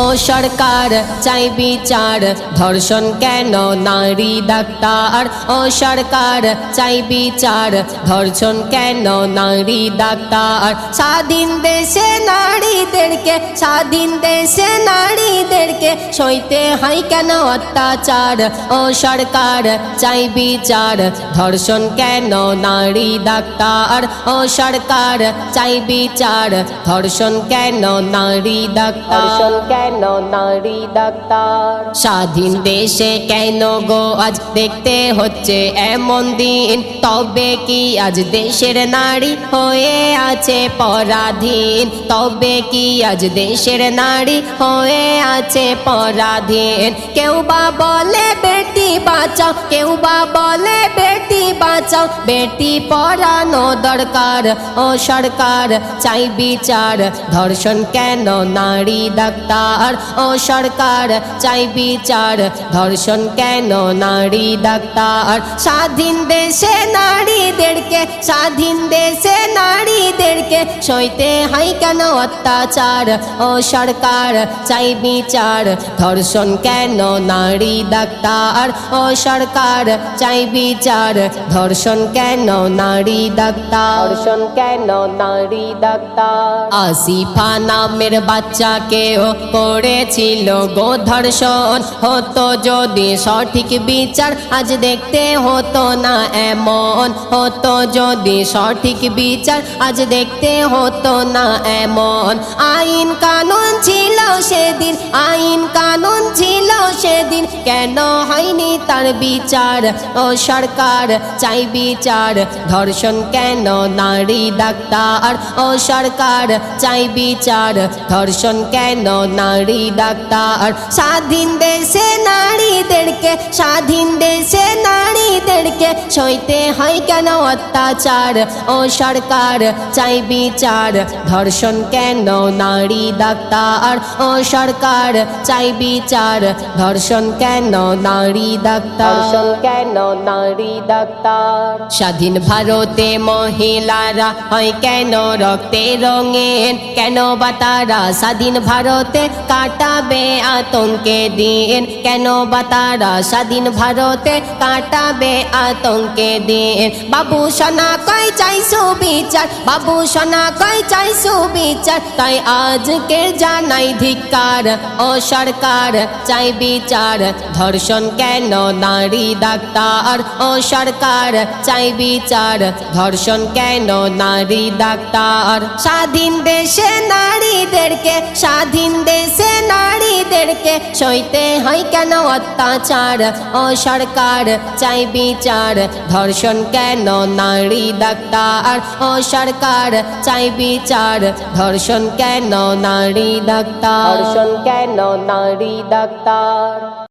ও সরকার, চাই বিচার। ধর্ষণ কেন নারী ডাক্তার? ও সরকার, চাই বিচার। ধর্ষণ কেন নারী ডাক্তার? স্বাধীন দেশে নারীদেরকে, স্বাধীন দেশে নারীদেরকে সইতে হয় কেন অত্যাচার? ও সরকার চাই বিচার। ধর্ষণ কেন নারী ডাক্তার? ও সরকার চাই বিচার। ধর্ষণ কেন নারী ডাক্তার? কেন নারী ডাক্তার? স্বাধীন দেশে কেন গো? আজ দেখতে হচ্ছে এমন দিন। তবে কি আজ দেশের নারী হয়ে আছে পরাধীন? তবে কি আজ দেশের নারী হয়ে আছে পরাধীন। কেউ বা বলে বেটি বাঁচাও কেউ বা বলে বেটি বাঁচাও বেটি পড়ানো দরকার, ও সরকার চাই বিচার। ধর্ষণ কেন নারী ডাক্তার? ও সরকার চাই বিচার। ধর্ষণ কেন নারী ডাক্তার? স্বাধীন দেশে নারীদেরকে, স্বাধীন দেশে নারীদেরকে সইতে হয় কেন অত্যাচার? ও সরকার চাই বিচার। ধর্ষণ কেন নারী ডাক্তার? ও সরকার চাই বিচার। ধর্ষণ কেন নারী ডাক্তার? ধর্ষণ কেন নারী ডাক্তার? আসিফা নামের বাচ্চাকেও করেছিল গো ধর্ষণ। হতো যদি সঠিক বিচার আজ দেখতে হতো না এমন। হতো যদি সঠিক বিচার আজ দেখতে হতো না এমন। আইন কানুন ছিল সেদিন আইন কানুন ছিল সেদিন। কেন হয়নি তার বিচার। ও সরকার চাই বিচার। ধর্ষণ কেন নারী ডাক্তার? ও সরকার চাই বিচার। ধর্ষণ কেন নারী ডাক্তার? স্বাধীন দেশে নারীদেরকে, স্বাধীন দেশে নারীদেরকে সইতে হয় কেন অত্যাচার? ও সরকার চাই বিচার। ধর্ষণ কেন নারী ডাক্তার? ও সরকার চাই বিচার। ধর্ষণ কেন নারী ডাক্তার? কেন নারী ডাক্তার? স্বাধীন ভারতে মহিলারা হয় কেন রক্তে রঙের কেন বা তারা স্বাধীন ভারতে কাটাবে আতঙ্কে দিন? কেন বা তারা স্বাধীন ভারতে কাটাবে আতঙ্কে দিন বাবু সোনা, কই চাই সুবিচার? বাবু সোনা, কই চাই সুবিচার? তাই আজকে জানাই ধিক্কার। ও সরকার, চাই বিচার। ধর্ষণ কেন নারী ডাক্তার? ও সরকার, চাই বিচার। ধর্ষণ কেন নারী ডাক্তার? স্বাধীন দেশে নারীদেরকে, স্বাধীন দেশে নারীদেরকে সইতে হয় কেন অত্যাচার? ও সরকার চাই বিচার। ধর্ষণ কেন নারী ডাক্তার? ও সরকার চাই বিচার। ধর্ষণ কেন নারী ডাক্তার? ধর্ষণ কেন নারী ডাক্তার?